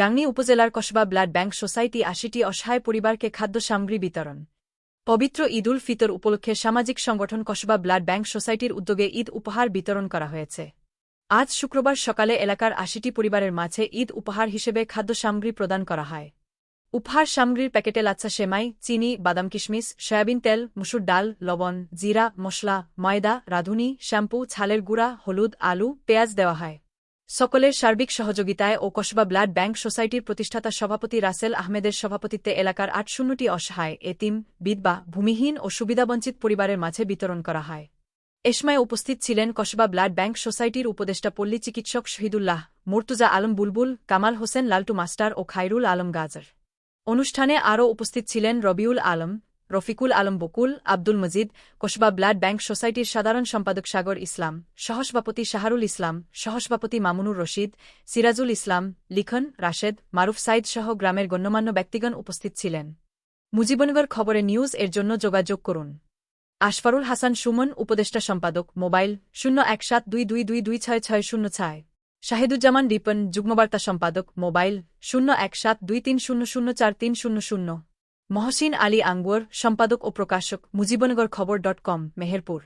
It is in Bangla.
গাংনী উপজেলার কসবা ব্লাড ব্যাংক সোসাইটি আশিটি অসহায় পরিবারকে খাদ্য সামগ্রী বিতরণ। পবিত্র ঈদ উল ফিতর উপলক্ষে সামাজিক সংগঠন কসবা ব্লাড ব্যাংক সোসাইটির উদ্যোগে ঈদ উপহার বিতরণ করা হয়েছে। আজ শুক্রবার সকালে এলাকার আশিটি পরিবারের মাঝে ঈদ উপহার হিসেবে খাদ্য সামগ্রী প্রদান করা হয়। উপহার সামগ্রীর প্যাকেটে লাচ্ছা সেমাই, চিনি, বাদাম কিশমিশ, সয়াবিন তেল, মুসুর ডাল, লবণ, জিরা, মশলা, ময়দা, রাঁধুনি, শ্যাম্পু, ছালের গুঁড়া, হলুদ, আলু, পেঁয়াজ দেওয়া হয়। সকলের সার্বিক সহযোগিতায় ও কসবা ব্লাড ব্যাংক সোসাইটির প্রতিষ্ঠাতা সভাপতি রাসেল আহমেদের সভাপতিত্বে এলাকার আট শূন্যটি অসহায়, এতিম, বিধবা, ভূমিহীন ও সুবিধাবঞ্চিত পরিবারের মাঝে বিতরণ করা হয়। এ সময় উপস্থিত ছিলেন কসবা ব্লাড ব্যাংক সোসাইটির উপদেষ্টা পল্লী চিকিৎসক শহীদুল্লাহ, মুর্তুজা আলম বুলবুল, কামাল হোসেন লালটু মাস্টার ও খাইরুল আলম গাজার। অনুষ্ঠানে আরও উপস্থিত ছিলেন রবিউল আলম রফিকুল আলম বকুল, আব্দুল মজিদ কসবা ব্লাড ব্যাংক সোসাইটির সাধারণ সম্পাদক সাগর ইসলাম, সহসভাপতি শাহরুল ইসলাম, সহসভাপতি মামুনুর রশিদ, সিরাজুল ইসলাম, লিখন, রাশেদ, মারুফ সাইদ সহ গ্রামের গণ্যমান্য ব্যক্তিগণ উপস্থিত ছিলেন। মুজিবনগর খবরে নিউজ এর জন্য যোগাযোগ করুন। আশফারুল হাসান সুমন, উপদেষ্টা সম্পাদক, মোবাইল শূন্য এক সাত দুই দুই দুই দুই ছয় ছয় শূন্য ছয়। শাহিদুজ্জামান রিপন যুগ্মবার্তা সম্পাদক, মোবাইল শূন্য এক সাত দুই তিন শূন্য শূন্য চার তিন শূন্য শূন্য। মহসিন আলী আঙ্গুয়ার সম্পাদক ও প্রকাশক মুজিবনগর খবর ডট কম মেহেরপুর